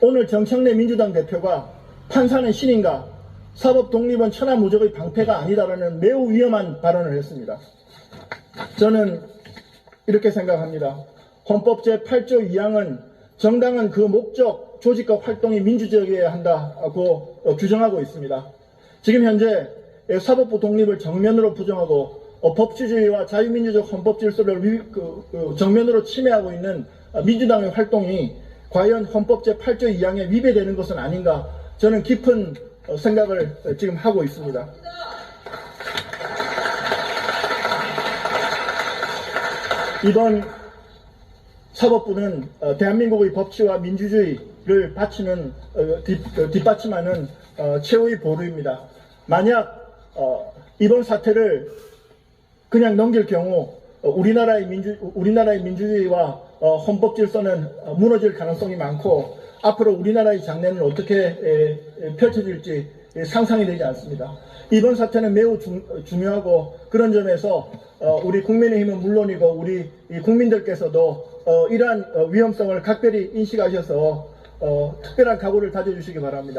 오늘 정청래 민주당 대표가 판사는 신인가 사법 독립은 천하무적의 방패가 아니다라는 매우 위험한 발언을 했습니다. 저는 이렇게 생각합니다. 헌법 제8조 2항은 정당은 그 목적, 조직과 활동이 민주적이어야 한다고 어, 규정하고 있습니다. 지금 현재 사법부 독립을 정면으로 부정하고 어, 법치주의와 자유민주적 헌법 질서를 위- 그- 그 정면으로 침해하고 있는 어, 민주당의 활동이 과연 헌법 제8조 2항에 위배되는 것은 아닌가 저는 깊은 어, 생각을 어, 지금 하고 있습니다. 이번 사법부는 어, 대한민국의 법치와 민주주의를 바치는 어, 뒷, 어, 뒷받침하는 어, 최후의 보루입니다. 만약 어, 이번 사태를 그냥 넘길 경우 어, 우리나라의 민주 우리나라의 민주주의와 어, 헌법 질서는 어, 무너질 가능성이 많고 앞으로 우리나라의 장래는 어떻게 에, 에, 펼쳐질지 에, 상상이 되지 않습니다. 이번 사태는 매우 중, 요하고 그런 점에서 어, 우리 국민의힘은 물론이고 우리 이 국민들께서도 어, 이러한 어, 위험성을 각별히 인식하셔서 어, 특별한 각오를 다져주시기 바랍니다.